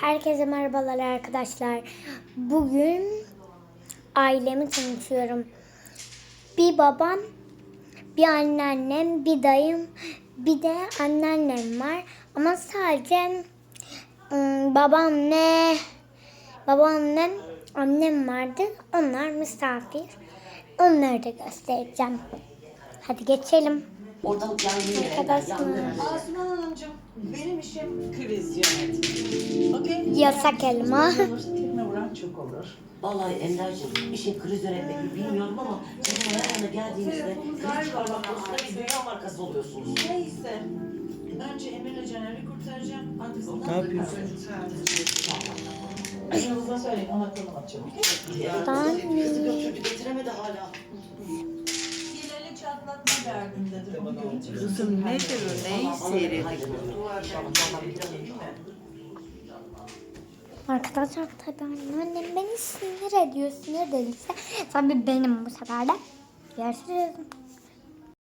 Herkese merhabalar arkadaşlar. Bugün ailemi tanıtıyorum. Bir babam, bir anneannem, bir dayım, bir de anneannem var. Ama sadece ım, babaanne, babaannem, annem vardı. Onlar misafir. Onları da göstereceğim. Hadi geçelim. Ortalık yangın Arkadaşlar. Asuman Hanımcığım, benim işim kriz yönetimi. Yasak elma. Tekme vuran çok olur. Vallahi Ender'cim işin kriz yönetmek mi bilmiyorum ama canım ayağına geldiğinizde kriz çıkarmak konusunda bir dünya markası oluyorsunuz. Neyse. Önce Emir'le Caner'i kurtaracağım. Arkasından Ne yapıyorsun? Yanınıza söyleyin, ona konum atacağım. Ben- Kızı götürdü getiremedi hala. Hilal'i çatlatma derdindedir. Kızım nedir o? Neyi seyrediyorsun? Arkadaşlar tabii anneannem beni sinir ediyor. Sinir dediyse tabii benim bu sefer de. Görüşürüz.